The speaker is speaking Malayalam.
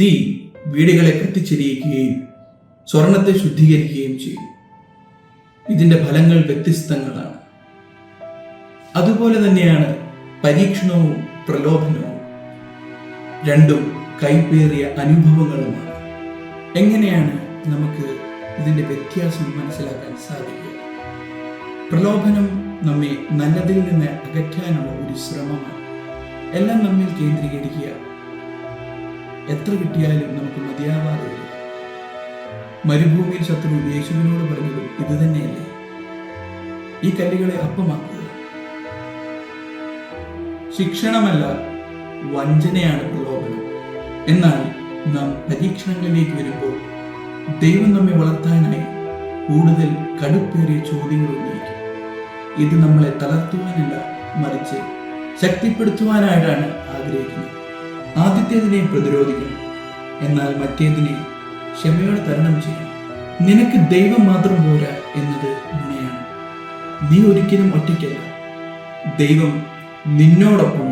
തീ വീടുകളെ കത്തിച്ചെരിയിക്കുകയും സ്വർണത്തെ ശുദ്ധീകരിക്കുകയും ചെയ്യും. ഇതിന്റെ ഫലങ്ങൾ വ്യത്യസ്തങ്ങളാണ്. അതുപോലെ തന്നെയാണ് പരീക്ഷണവും പ്രലോഭനവും. രണ്ടും കൈപ്പേറിയ അനുഭവങ്ങളുമാണ്. എങ്ങനെയാണ് നമുക്ക് ഇതിന്റെ വ്യത്യാസം മനസ്സിലാക്കാൻ സാധിക്കുക? പ്രലോഭനം നമ്മെ നല്ലതിൽ നിന്ന് അകറ്റാനുള്ള ഒരു ശ്രമമാണ്. എല്ലാം നമ്മിൽ കേന്ദ്രീകരിക്കുക. എത്ര കിട്ടിയാലും നമുക്ക് മതിയാവാതെ മരുഭൂമിയിൽ ശത്രു യേശുവിനോട് പറഞ്ഞത് ഇത് തന്നെയല്ലേ? ഈ കല്ലുകളെ അപ്പമാക്കുക. ശിക്ഷണമല്ല വഞ്ചനയാണ് പ്രലോഭനം. എന്നാൽ നാം പരീക്ഷണങ്ങളിലേക്ക് വരുമ്പോൾ ദൈവം നമ്മെ വളർത്താനായി കൂടുതൽ കടുപ്പേറിയ ചോദ്യങ്ങൾ ഉന്നയിക്കും. ഇത് നമ്മളെ തളർത്തുവാനല്ല മറിച്ച് ശക്തിപ്പെടുത്തുവാനായിട്ടാണ് ആഗ്രഹിക്കുന്നത്. ആദ്യത്തേതിനെ പ്രതിരോധിക്കണം. എന്നാൽ മറ്റേതിനെ ക്ഷമയോടെ തരണം ചെയ്യണം. നിനക്ക് ദൈവം മാത്രം പോരാ എന്നത് നുണയാണ്. നീ ഒരിക്കലും ഒറ്റയ്ക്കല്ല. ദൈവം നിന്നോടൊപ്പമുണ്ട്